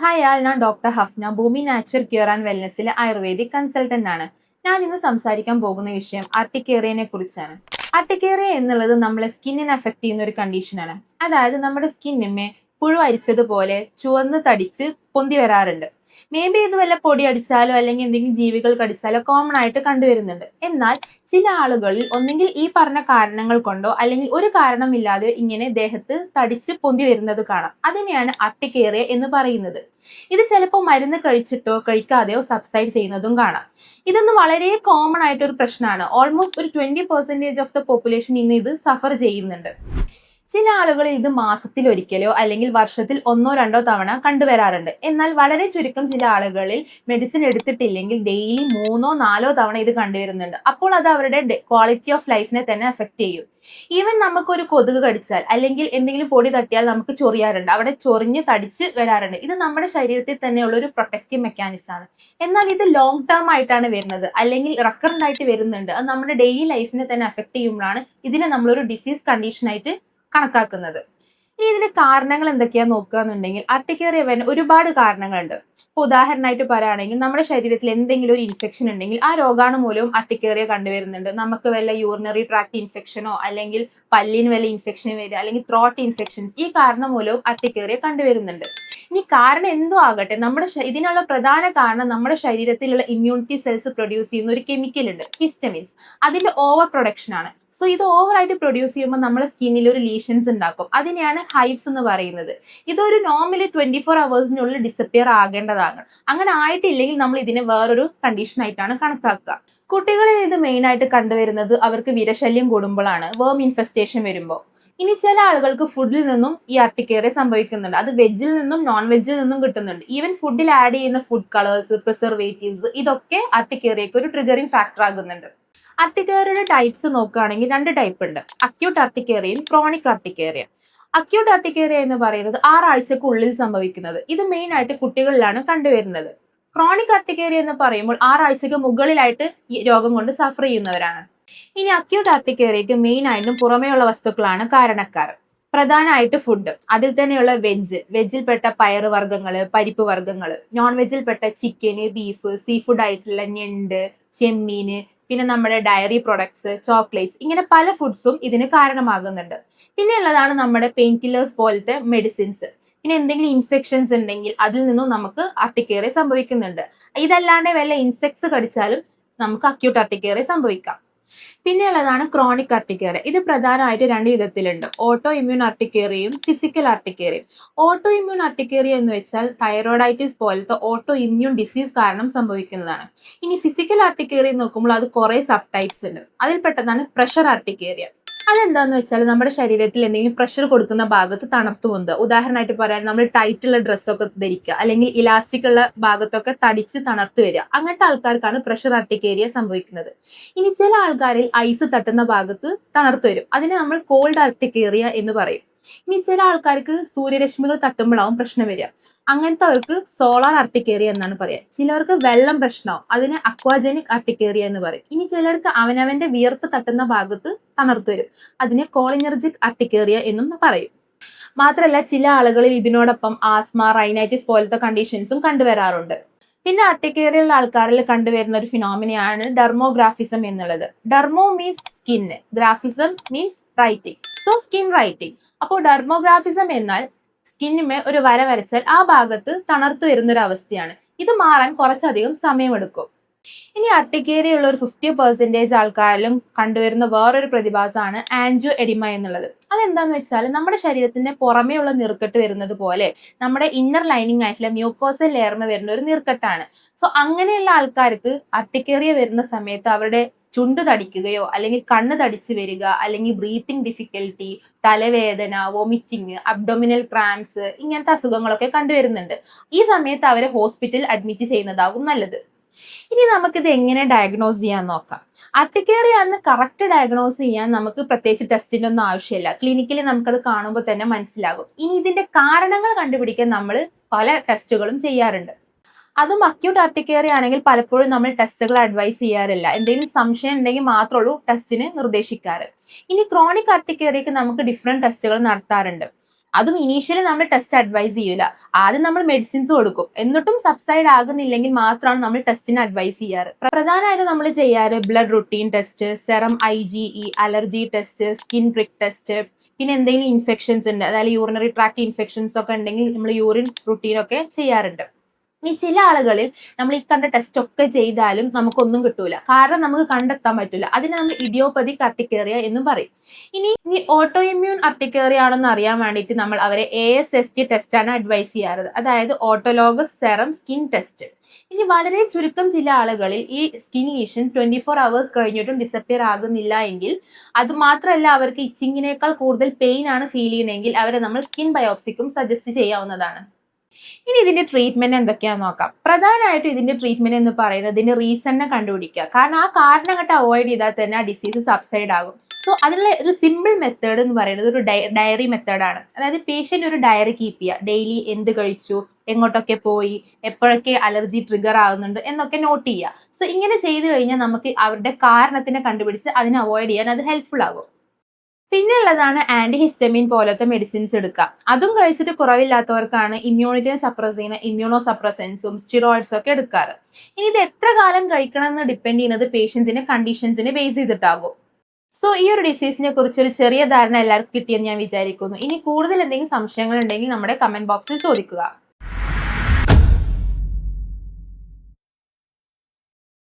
Hi ആൾ ഞാൻ doctor Hafna Bhoomi natural cure and വെൽനെസ്സിലെ ayurvedic consultant ആണ്. ഞാൻ ഇന്ന് സംസാരിക്കാൻ പോകുന്ന വിഷയം ആർട്ടിക്കേറിയനെ കുറിച്ചാണ്. ആർട്ടിക്കേറിയ എന്നുള്ളത് നമ്മളെ സ്കിന്നിനെ അഫക്റ്റ് ചെയ്യുന്ന ഒരു കണ്ടീഷനാണ് അതായത് നമ്മുടെ സ്കിന്നിന്മേ പുഴു അരിച്ചതുപോലെ ചുവന്ന് തടിച്ച് പൊന്തി വരാറുണ്ട്. മേ ബി ഇത് വല്ല പൊടി അടിച്ചാലോ അല്ലെങ്കിൽ എന്തെങ്കിലും ജീവികൾ കടിച്ചാലോ കോമൺ ആയിട്ട് കണ്ടുവരുന്നുണ്ട്. എന്നാൽ ചില ആളുകളിൽ ഒന്നെങ്കിൽ ഈ പറഞ്ഞ കാരണങ്ങൾ കൊണ്ടോ അല്ലെങ്കിൽ ഒരു കാരണമില്ലാതെയോ ഇങ്ങനെ ദേഹത്ത് തടിച്ച് പൊന്തി വരുന്നത് കാണാം. അതിനെയാണ് അട്ടിക്കേറിയ എന്ന് പറയുന്നത്. ഇത് ചിലപ്പോൾ മരുന്ന് കഴിച്ചിട്ടോ കഴിക്കാതെയോ സബ്സൈഡ് ചെയ്യുന്നതും കാണാം. ഇതൊന്ന് വളരെ കോമൺ ആയിട്ടൊരു പ്രശ്നമാണ്. ഓൾമോസ്റ്റ് ഒരു twenty percentage of the population ഇന്ന് ഇത് സഫർ ചെയ്യുന്നുണ്ട്. ചില ആളുകളിൽ ഇത് മാസത്തിൽ ഒരിക്കലോ അല്ലെങ്കിൽ വർഷത്തിൽ ഒന്നോ രണ്ടോ തവണ കണ്ടുവരാറുണ്ട്. എന്നാൽ വളരെ ചുരുക്കം ചില ആളുകളിൽ മെഡിസിൻ എടുത്തിട്ടില്ലെങ്കിൽ ഡെയിലി മൂന്നോ നാലോ തവണ ഇത് കണ്ടുവരുന്നുണ്ട്. അപ്പോൾ അത് അവരുടെ ക്വാളിറ്റി ഓഫ് ലൈഫിനെ തന്നെ എഫക്റ്റ് ചെയ്യും. ഈവൻ നമുക്കൊരു കൊതുക് കടിച്ചാൽ അല്ലെങ്കിൽ എന്തെങ്കിലും പൊടി തട്ടിയാൽ നമുക്ക് ചൊറിയാറുണ്ട്. അവിടെ ചൊറിഞ്ഞ് തടിച്ച് വരാറുണ്ട്. ഇത് നമ്മുടെ ശരീരത്തിൽ തന്നെയുള്ള ഒരു പ്രൊട്ടക്റ്റീവ് മെക്കാനിസം ആണ്. എന്നാൽ ഇത് ലോങ് ടേം ആയിട്ടാണ് വരുന്നത്. അല്ലെങ്കിൽ റെക്കറന്റ് ആയിട്ട് വരുന്നുണ്ട്. അത് നമ്മുടെ ഡെയിലി ലൈഫിനെ തന്നെ എഫക്ട് ചെയ്യുമ്പോഴാണ് ഇതിനെ നമ്മളൊരു ഡിസീസ് കണ്ടീഷനായിട്ട് കണക്കാക്കുന്നത്. ഇനി ഇതിന് കാരണങ്ങൾ എന്തൊക്കെയാന്ന് നോക്കുകയെന്നുണ്ടെങ്കിൽ അർട്ടിക്കേറിയ വരാൻ ഒരുപാട് കാരണങ്ങളുണ്ട്. ഇപ്പൊ ഉദാഹരണമായിട്ട് പറയുകയാണെങ്കിൽ നമ്മുടെ ശരീരത്തിൽ എന്തെങ്കിലും ഒരു ഇൻഫെക്ഷൻ ഉണ്ടെങ്കിൽ ആ രോഗാണു മൂലവും അർട്ടിക്കേറിയ കണ്ടുവരുന്നുണ്ട്. നമുക്ക് വല്ല യൂറിനറി ട്രാക്ട് ഇൻഫെക്ഷനോ അല്ലെങ്കിൽ പല്ലിന് വല്ല ഇൻഫെക്ഷൻ വരിക അല്ലെങ്കിൽ ത്രോട്ട് ഇൻഫെക്ഷൻസ് ഈ കാരണം മൂലവും അർട്ടിക്കേറിയ കണ്ടുവരുന്നുണ്ട്. ഇനി കാരണം എന്തോ ആകട്ടെ നമ്മുടെ ഇതിനുള്ള പ്രധാന കാരണം നമ്മുടെ ശരീരത്തിലുള്ള ഇമ്മ്യൂണിറ്റി സെൽസ് പ്രൊഡ്യൂസ് ചെയ്യുന്ന ഒരു കെമിക്കൽ ഉണ്ട് ഹിസ്റ്റമിൻസ് അതിന്റെ ഓവർ പ്രൊഡക്ഷൻ ആണ്. സോ ഇത് ഓവറായിട്ട് പ്രൊഡ്യൂസ് ചെയ്യുമ്പോൾ നമ്മുടെ സ്കിന്നിൽ ഒരു ലീഷൻസ് ഉണ്ടാക്കും. അതിനെയാണ് ഹൈവ്സ് എന്ന് പറയുന്നത്. ഇതൊരു നോർമലി ട്വന്റി ഫോർ അവേഴ്സിനുള്ളിൽ ഡിസപ്പിയർ ആകേണ്ടതാണ്. അങ്ങനെ ആയിട്ടില്ലെങ്കിൽ നമ്മൾ ഇതിനെ വേറൊരു കണ്ടീഷനായിട്ടാണ് കണക്കാക്കുക. കുട്ടികളിൽ ഇത് മെയിനായിട്ട് കണ്ടുവരുന്നത് അവർക്ക് വിരശല്യം കൂടുമ്പോഴാണ് വേം ഇൻഫെസ്റ്റേഷൻ വരുമ്പോൾ. ഇനി ചില ആളുകൾക്ക് ഫുഡിൽ നിന്നും ഈ അർട്ടിക്കേറിയ സംഭവിക്കുന്നുണ്ട്. അത് വെജിൽ നിന്നും നോൺ വെജിൽ നിന്നും കിട്ടുന്നുണ്ട്. ഈവൻ ഫുഡിൽ ആഡ് ചെയ്യുന്ന ഫുഡ് കളേഴ്സ് പ്രിസർവേറ്റീവ്സ് ഇതൊക്കെ അർട്ടിക്കേറിയക്ക് ഒരു ട്രിഗറിങ് ഫാക്ടർ ആകുന്നുണ്ട്. അർട്ടിക്കേറിയയുടെ ടൈപ്സ് നോക്കുകയാണെങ്കിൽ രണ്ട് ടൈപ്പ് ഉണ്ട്. അക്യൂട്ട് അർട്ടിക്കേറിയയും ക്രോണിക് അർട്ടിക്കേറിയ അക്യൂട്ട് അർട്ടിക്കേറിയ എന്ന് പറയുന്നത് ആറാഴ്ചക്കുള്ളിൽ സംഭവിക്കുന്നത്. ഇത് മെയിൻ ആയിട്ട് കുട്ടികളിലാണ് കണ്ടുവരുന്നത്. ക്രോണിക് അർട്ടിക്കേറിയ എന്ന് പറയുമ്പോൾ ആറാഴ്ചക്ക് മുകളിലായിട്ട് രോഗം കൊണ്ട് സഫർ ചെയ്യുന്നവരാണ്. ഇനി അക്യൂട്ട് അർട്ടിക്കേറിയക്ക് മെയിൻ ആയിട്ടും പുറമേയുള്ള വസ്തുക്കളാണ് കാരണക്കാർ. പ്രധാനമായിട്ട് ഫുഡ് അതിൽ തന്നെയുള്ള വെജ് വെജിൽപ്പെട്ട പയറ് വർഗങ്ങൾ പരിപ്പ് വർഗങ്ങൾ നോൺ വെജിൽപ്പെട്ട ചിക്കന് ബീഫ് സീ ഫുഡ് ആയിട്ടുള്ള ഞണ്ട് ചെമ്മീന് പിന്നെ നമ്മുടെ ഡയറി പ്രൊഡക്ട്സ് ചോക്ലേറ്റ്സ് ഇങ്ങനെ പല ഫുഡ്സും ഇതിന് കാരണമാകുന്നുണ്ട്. പിന്നെ ഉള്ളതാണ് നമ്മുടെ പെയിൻ കില്ലേഴ്സ് പോലത്തെ മെഡിസിൻസ് പിന്നെ എന്തെങ്കിലും ഇൻഫെക്ഷൻസ് ഉണ്ടെങ്കിൽ അതിൽ നിന്നും നമുക്ക് അർട്ടിക്കേറിയ സംഭവിക്കുന്നുണ്ട്. ഇതല്ലാണ്ട് വല്ല ഇൻസെക്ട്സ് കടിച്ചാലും നമുക്ക് അക്യൂട്ട് അർട്ടിക്കേറിയ സംഭവിക്കാം. പിന്നെ ഉള്ളതാണ് ക്രോണിക് ആർട്ടിക്കേറിയ ഇത് പ്രധാനമായിട്ട് രണ്ട് വിധത്തിലുണ്ട്. ഓട്ടോ ഇമ്മ്യൂൺ അർട്ടിക്കേറിയയും ഫിസിക്കൽ അർട്ടിക്കേറിയയും ഓട്ടോ ഇമ്മ്യൂൺ അർട്ടിക്കേറിയ എന്ന് വെച്ചാൽ തൈറോയിഡൈറ്റിസ് പോലത്തെ ഓട്ടോ ഇമ്മ്യൂൺ ഡിസീസ് കാരണം സംഭവിക്കുന്നതാണ്. ഇനി ഫിസിക്കൽ അർട്ടിക്കേറിയ നോക്കുമ്പോൾ അത് കുറേ സബ് ടൈപ്സ് ഉണ്ട് അതിൽപ്പെട്ടതാണ് പ്രഷർ അർട്ടിക്കേറിയ അതെന്താന്ന് വെച്ചാൽ നമ്മുടെ ശരീരത്തിൽ എന്തെങ്കിലും പ്രഷർ കൊടുക്കുന്ന ഭാഗത്ത് തണർത്തു പോകുന്നത് ഉദാഹരണമായിട്ട് പറയാൻ നമ്മൾ ടൈറ്റുള്ള ഡ്രസ്സൊക്കെ ധരിക്കുക. അല്ലെങ്കിൽ ഇലാസ്റ്റിക് ഉള്ള ഭാഗത്തൊക്കെ തടിച്ച് തണർത്തു വരിക. അങ്ങനത്തെ ആൾക്കാർക്കാണ് പ്രഷർ അർട്ടിക്കേരിയ സംഭവിക്കുന്നത്. ഇനി ചില ആൾക്കാരിൽ ഐസ് തട്ടുന്ന ഭാഗത്ത് തണർത്തു വരും. അതിനെ നമ്മൾ കോൾഡ് അർട്ടിക്കേറിയ എന്ന് പറയും. ഇനി ചില ആൾക്കാർക്ക് സൂര്യരശ്മികൾ തട്ടുമ്പോഴാവും പ്രശ്നം വരിക. അങ്ങനത്തെ അവർക്ക് സോളാർ അർട്ടിക്കേറിയ എന്നാണ് പറയുക ചിലവർക്ക് വെള്ളം പ്രശ്നമാവും. അതിന് അക്വാജനിക് അർട്ടിക്കേറിയ എന്ന് പറയും. ഇനി ചിലർക്ക് അവനവന്റെ വിയർപ്പ് തട്ടുന്ന ഭാഗത്ത് തണർത്ത് വരും. അതിനെ കോളിനർജിക് അർട്ടിക്കേറിയ എന്നും പറയും. മാത്രമല്ല ചില ആളുകളിൽ ഇതിനോടൊപ്പം ആസ്മ റൈനൈറ്റിസ് പോലത്തെ കണ്ടീഷൻസും കണ്ടുവരാറുണ്ട്. പിന്നെ അർട്ടിക്കേറിയുള്ള ആൾക്കാരിൽ കണ്ടുവരുന്ന ഒരു ഫിനോമിനയാണ് ഡെർമോഗ്രാഫിസം എന്നുള്ളത്. Dermo means skin graphism means writing so skin writing അപ്പോൾ ഡെർമോഗ്രാഫിസം എന്നാൽ സ്കിന്നിമേ ഒരു വര വരച്ചാൽ ആ ഭാഗത്ത് തണർത്തു വരുന്നൊരു അവസ്ഥയാണ് ഇത് മാറാൻ കുറച്ചധികം സമയമെടുക്കും. ഇനി അർട്ടിക്കേരിയുള്ള ഒരു ഫിഫ്റ്റി പെർസെന്റേജ് ആൾക്കാരിലും കണ്ടുവരുന്ന വേറൊരു പ്രതിഭാസമാണ് ആൻജിയോ എഡിമ എന്നുള്ളത്. അതെന്താന്ന് വെച്ചാൽ നമ്മുടെ ശരീരത്തിന്റെ പുറമേയുള്ള നീർക്കെട്ട് വരുന്നത് പോലെ നമ്മുടെ ഇന്നർ ലൈനിങ് ആയിട്ടുള്ള മ്യൂക്കോസൽ ലെയർമ വരുന്ന ഒരു നീർക്കെട്ടാണ്. സോ അങ്ങനെയുള്ള ആൾക്കാർക്ക് അർട്ടിക്കേറിയ വരുന്ന സമയത്ത് അവരുടെ ചുണ്ട് തടിക്കുകയോ അല്ലെങ്കിൽ കണ്ണ് തടിച്ച് വരിക അല്ലെങ്കിൽ ബ്രീത്തിങ് ഡിഫിക്കൽട്ടി തലവേദന വൊമിറ്റിങ് അബ്ഡോമിനൽ ക്രാംസ് ഇങ്ങനത്തെ അസുഖങ്ങളൊക്കെ കണ്ടുവരുന്നുണ്ട്. ഈ സമയത്ത് അവരെ ഹോസ്പിറ്റലിൽ അഡ്മിറ്റ് ചെയ്യുന്നതാകും നല്ലത്. ഇനി നമുക്കിത് എങ്ങനെ ഡയഗ്നോസ് ചെയ്യാൻ നോക്കാം. അത്തിക്കേറിയാന്ന് കറക്റ്റ് ഡയഗ്നോസ് ചെയ്യാൻ നമുക്ക് പ്രത്യേകിച്ച് ടെസ്റ്റിന്റെ ഒന്നും ആവശ്യമില്ല. ക്ലിനിക്കലി നമുക്കത് കാണുമ്പോൾ തന്നെ മനസ്സിലാകും. ഇനി ഇതിന്റെ കാരണങ്ങൾ കണ്ടുപിടിക്കാൻ നമ്മൾ പല ടെസ്റ്റുകളും ചെയ്യാറുണ്ട്. അതും അക്യൂട്ട് ആർട്ടിക്കേറിയ ആണെങ്കിൽ പലപ്പോഴും നമ്മൾ ടെസ്റ്റുകൾ അഡ്വൈസ് ചെയ്യാറില്ല. എന്തെങ്കിലും സംശയം ഉണ്ടെങ്കിൽ മാത്രമേ ഉള്ളൂ ടെസ്റ്റിന് നിർദ്ദേശിക്കാറ്. ഇനി ക്രോണിക് ആർട്ടിക്കേറിയക്ക് നമുക്ക് ഡിഫറെന്റ് ടെസ്റ്റുകൾ നടത്താറുണ്ട്. അതും ഇനീഷ്യലി നമ്മൾ ടെസ്റ്റ് അഡ്വൈസ് ചെയ്യൂല. ആദ്യം നമ്മൾ മെഡിസിൻസ് കൊടുക്കും. എന്നിട്ടും സബ്സൈഡ് ആകുന്നില്ലെങ്കിൽ മാത്രമാണ് നമ്മൾ ടെസ്റ്റിന് അഡ്വൈസ് ചെയ്യാറ്. പ്രധാനമായിട്ട് നമ്മൾ ചെയ്യാറ് blood routine test serum I G E allergy test skin prick test പിന്നെ എന്തെങ്കിലും ഇൻഫെക്ഷൻസ് ഉണ്ട്. അതായത് യൂറിനറി ട്രാക്ട് ഇൻഫെക്ഷൻസ് ഒക്കെ ഉണ്ടെങ്കിൽ നമ്മൾ യൂറിൻ റുട്ടീൻ ഒക്കെ ചെയ്യാറുണ്ട്. ഈ ചില ആളുകളിൽ നമ്മൾ ഈ കണ്ട ടെസ്റ്റ് ഒക്കെ ചെയ്താലും നമുക്കൊന്നും കിട്ടൂല. കാരണം നമുക്ക് കണ്ടെത്താൻ പറ്റൂല. അതിനെ നമ്മൾ ഇഡിയോപ്പതി കർട്ടിക്കേറിയ എന്നും പറയും. ഇനി ഇനി ഓട്ടോ ഇമ്മ്യൂൺ അർട്ടിക്കേറിയ ആണെന്ന് അറിയാൻ വേണ്ടിയിട്ട് നമ്മൾ അവരെ എ എസ് എസ് ടി ടെസ്റ്റാണ് അഡ്വൈസ് ചെയ്യാറ്. അതായത് ഓട്ടോലോഗസ് സെറം സ്കിൻ ടെസ്റ്റ് ഇനി വളരെ ചുരുക്കം ചില ആളുകളിൽ ഈ skin lesion twenty four hours കഴിഞ്ഞിട്ടും ഡിസപ്പിയർ ആകുന്നില്ല എങ്കിൽ അത് മാത്രമല്ല അവർക്ക് ഇച്ചിങ്ങിനേക്കാൾ കൂടുതൽ പെയിൻ ആണ് ഫീൽ ചെയ്യണമെങ്കിൽ അവരെ നമ്മൾ സ്കിൻ ബയോപ്സിക്കും സജസ്റ്റ് ചെയ്യാവുന്നതാണ്. ഇനി ഇതിന്റെ ട്രീറ്റ്മെന്റ് എന്തൊക്കെയാന്ന് നോക്കാം. പ്രധാനമായിട്ടും ഇതിന്റെ ട്രീറ്റ്മെന്റ് എന്ന് പറയുന്നത് ഇതിന്റെ റീസണിനെ കണ്ടുപിടിക്കുക. കാരണം ആ കാരണം കണ്ട് അവോയ്ഡ് ചെയ്താൽ തന്നെ ആ ഡിസീസ് സബ്സൈഡ് ആകും. സോ അതിനുള്ള ഒരു സിമ്പിൾ മെത്തേഡ് എന്ന് പറയുന്നത് ഒരു ഡയറി മെത്തേഡാണ് അതായത് പേഷ്യന്റ് ഒരു ഡയറി കീപ്പ് ചെയ്യുക. ഡെയിലി എന്ത് കഴിച്ചു എങ്ങോട്ടൊക്കെ പോയി എപ്പോഴൊക്കെ അലർജി ട്രിഗർ ആകുന്നുണ്ട് എന്നൊക്കെ നോട്ട് ചെയ്യുക. സോ ഇങ്ങനെ ചെയ്തു കഴിഞ്ഞാൽ നമുക്ക് അവരുടെ കാരണത്തിനെ കണ്ടുപിടിച്ച് അതിനെ അവോയ്ഡ് ചെയ്യാൻ അത് ഹെൽപ്ഫുൾ ആകും. പിന്നെ ഉള്ളതാണ് ആന്റി ഹിസ്റ്റമിൻ പോലത്തെ മെഡിസിൻസ് എടുക്കുക. അതും കഴിച്ചിട്ട് കുറവില്ലാത്തവർക്കാണ് ഇമ്മ്യൂണിറ്റി സപ്രസ് ചെയ്യുന്ന ഇമ്മ്യൂണോ സപ്രസൻസും സ്റ്റിറോയിഡ്സും ഒക്കെ എടുക്കാറ്. ഇനി ഇത് എത്ര കാലം കഴിക്കണം എന്ന് ഡിപ്പെൻഡ് ചെയ്യുന്നത് പേഷ്യൻസിന്റെ കണ്ടീഷൻസിനെ ബേസ് ചെയ്തിട്ടാകും. സോ ഈ ഒരു ഡിസീസിനെ കുറിച്ച് ഒരു ചെറിയ ധാരണ എല്ലാവർക്കും കിട്ടിയെന്ന് ഞാൻ വിചാരിക്കുന്നു. ഇനി കൂടുതൽ എന്തെങ്കിലും സംശയങ്ങൾ ഉണ്ടെങ്കിൽ നമ്മുടെ കമന്റ് ബോക്സിൽ ചോദിക്കുക.